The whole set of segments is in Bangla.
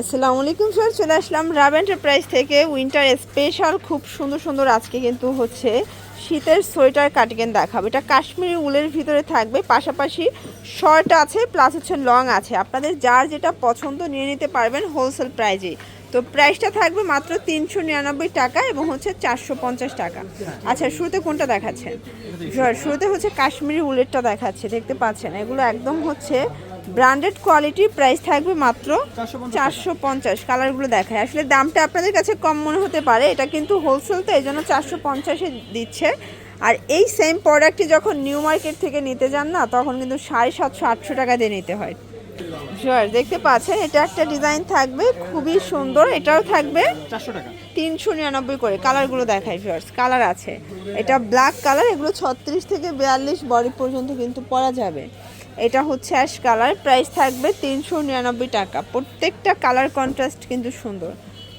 আসসালামু আলাইকুম স্যার। চলে আসলাম রাব এন্টারপ্রাইজ থেকে। উইন্টার স্পেশাল খুব সুন্দর সুন্দর আজকে কিন্তু হচ্ছে শীতের সোয়েটার কাটিকেন দেখাবো। এটা কাশ্মীরি উলের ভিতরে থাকবে পাশাপাশি শর্ট আছে প্লাস হচ্ছে লং আছে। আপনাদের যার যেটা পছন্দ নিয়ে নিতে পারবেন হোলসেল প্রাইজে তো প্রাইসটা থাকবে মাত্র তিনশো নিরানব্বই টাকা এবং হচ্ছে চারশো পঞ্চাশ টাকা। আচ্ছা শুরুতে কোনটা দেখাচ্ছেন? শুরুতে হচ্ছে কাশ্মীরি উলেরটা দেখাচ্ছে দেখতে পাচ্ছেন? এগুলো একদম হচ্ছে ব্র্যান্ডেড কোয়ালিটি প্রাইস থাকবে মাত্র চারশো পঞ্চাশ কালারগুলো দেখায় আসলে দামটা আপনাদের কাছে কম মনে হতে পারে এটা কিন্তু হোলসেল তো এই জন্য চারশো পঞ্চাশে দিচ্ছে। আর এই সেম প্রোডাক্টটি যখন নিউ মার্কেট থেকে নিতে যান না তখন কিন্তু সাড়ে সাতশো আটশো টাকা দিয়ে নিতে হয়। শিওর দেখতে পাচ্ছেন এটা একটা ডিজাইন থাকবে খুবই সুন্দর এটাও থাকবে চারশো টাকা। তিনশো নিরানব্বই করে কালারগুলো দেখায় ফিয়ার্স কালার আছে। এটা ব্ল্যাক কালার এগুলো ছত্রিশ থেকে বিয়াল্লিশ বডি পর্যন্ত কিন্তু পরা যাবে। এটা হচ্ছে অ্যাশ কালার। প্রাইস থাকবে তিনশো নিরানব্বই টাকা। প্রত্যেকটা কালার কন্ট্রাস্ট কিন্তু সুন্দর।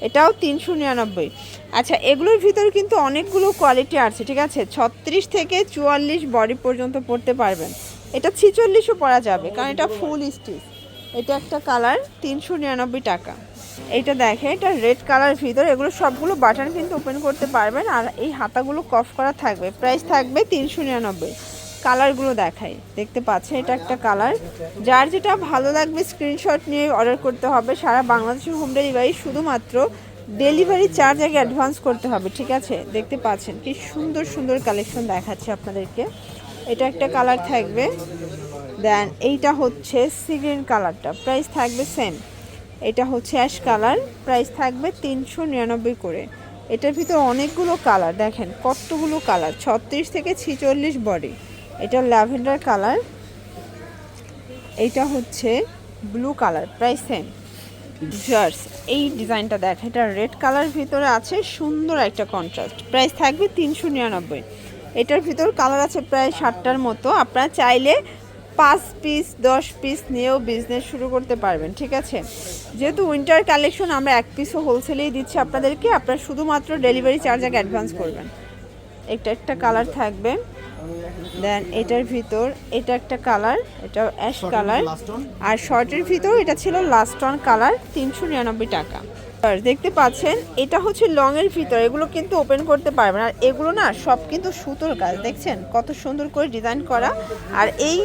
এটাও তিনশো নিরানব্বই। আচ্ছা এগুলোর ভিতর কিন্তু অনেকগুলো কোয়ালিটি আছে, ঠিক আছে? ছত্রিশ থেকে চুয়াল্লিশ বডি পর্যন্ত পরতে পারবেন। এটা ছিচল্লিশও পরা যাবে, কারণ এটা ফুল স্টিচ। এটা একটা কালার তিনশো নিরানব্বই টাকা। এইটা দেখে এটা রেড কালার ভিতর। এগুলো সবগুলো বাটন কিন্তু ওপেন করতে পারবেন আর এই হাতাগুলো কফ করা থাকবে। প্রাইস থাকবে তিনশো নিরানব্বই। কালারগুলো দেখাই। দেখতে পাচ্ছেন, এটা একটা কালার। যার যেটা ভালো লাগবে স্ক্রিনশট নিয়ে অর্ডার করতে হবে, সারা বাংলাদেশের হোম ডেলিভারি শুধুমাত্র ডেলিভারি চার্জ আগে অ্যাডভান্স করতে হবে, ঠিক আছে? দেখতে পাচ্ছেন, কি সুন্দর সুন্দর কালেকশন দেখাচ্ছে আপনাদেরকে। এটা একটা কালার থাকবে। দেন এইটা হচ্ছে সিগ্রিন কালারটা। প্রাইস থাকবে সেম এটা হচ্ছে অ্যাশ কালার প্রাইস থাকবে তিনশো নিরানব্বই করে। এটার ভিতর অনেকগুলো কালার দেখেন, কতগুলো কালার ছত্রিশ থেকে ছিচল্লিশ বডি এটা ল্যাভেন্ডার কালার। এইটা হচ্ছে ব্লু কালার প্রাইস সেম জার্স এই ডিজাইনটা দেখ, এটা রেড কালার ভিতরে আছে, সুন্দর একটা কন্ট্রাস্ট প্রাইস থাকবে তিনশো নিরানব্বই। এটার ভিতর কালার আছে প্রায় ষাটটার মতো। আপনারা চাইলে পাঁচ পিস দশ পিস নিয়েও বিজনেস শুরু করতে পারবেন, ঠিক আছে? যেহেতু উইন্টার কালেকশন আমরা এক পিসও হোলসেলেই দিচ্ছি আপনাদেরকে। আপনারা শুধুমাত্র ডেলিভারি চার্জ আগে অ্যাডভান্স করবেন। এটা একটা কালার থাকবে। দেন এটার ভিতর এটা একটা কালার এটা অ্যাশ কালার আর শর্টের ভিতর এটা ছিল লাস্ট অন কালার তিনশো নিরানব্বই টাকা। আর দেখতে পাচ্ছেন এটা হচ্ছে লং এর ভিতর এগুলো কিন্তু ওপেন করতে পারবেন। আর এগুলো না সব কিন্তু সুতোর কাজ দেখছেন? কত সুন্দর করে ডিজাইন করা। আর এই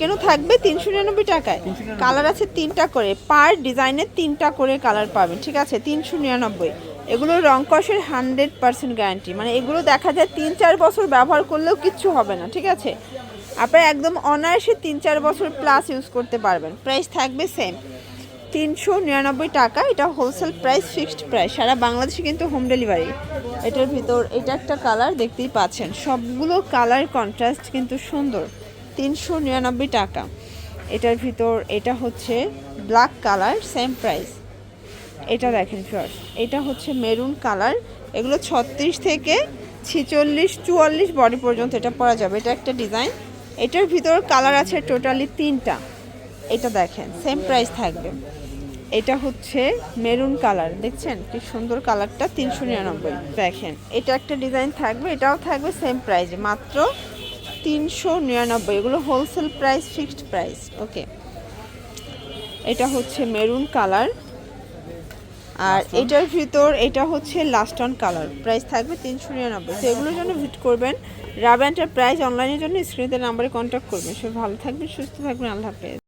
কেন থাকবে তিনশো নিরানব্বই টাকায়। কালার আছে তিনটা করে পার ডিজাইনের তিনটা করে কালার পাবেন ঠিক আছে? তিনশো নিরানব্বই। এগুলো রং কষের হান্ড্রেড পার্সেন্ট গ্যারান্টি। মানে এগুলো দেখা যায় তিন চার বছর ব্যবহার করলেও কিচ্ছু হবে না, ঠিক আছে? আপনারা একদম অনায়াসে তিন চার বছর প্লাস ইউজ করতে পারবেন। প্রাইস থাকবে সেম তিনশো নিরানব্বই টাকা, এটা হোলসেল প্রাইস ফিক্সড প্রাইস সারা বাংলাদেশে কিন্তু হোম ডেলিভারি এটার ভিতর, এটা একটা কালার দেখতেই পাচ্ছেন। সবগুলো কালার কন্ট্রাস্ট কিন্তু সুন্দর। তিনশো নিরানব্বই টাকা। এটার ভিতর, এটা হচ্ছে ব্ল্যাক কালার সেম প্রাইস এটা দেখেন ফার্স এটা হচ্ছে মেরুন কালার এগুলো ছত্রিশ থেকে ছিচল্লিশ, চুয়াল্লিশ বডি পর্যন্ত এটা পরা যাবে, এটা একটা ডিজাইন এটার ভিতর কালার আছে টোটালি তিনটা, এটা দেখেন সেম প্রাইস থাকবে। এটা হচ্ছে মেরুন কালার দেখছেন? কি সুন্দর কালারটা তিনশো নিরানব্বই। দেখেন, এটা একটা ডিজাইন থাকবে, এটাও থাকবে সেম প্রাইস মাত্র তিনশো নিরানব্বই। এগুলো wholesale price fixed price okay এটা হচ্ছে মেরুন কালার আর এটার ভিতর এটা হচ্ছে লাস্ট অন কালার প্রাইস থাকবে তিনশো নিরানব্বই। তো এগুলোর জন্য ভিজিট করবেন। রাব্যান্ডের প্রাইস অনলাইনের জন্য স্ক্রিনের নাম্বারে কন্ট্যাক্ট করবেন। সে ভালো থাকবেন সুস্থ থাকবেন। আল্লাহ হাফেজ।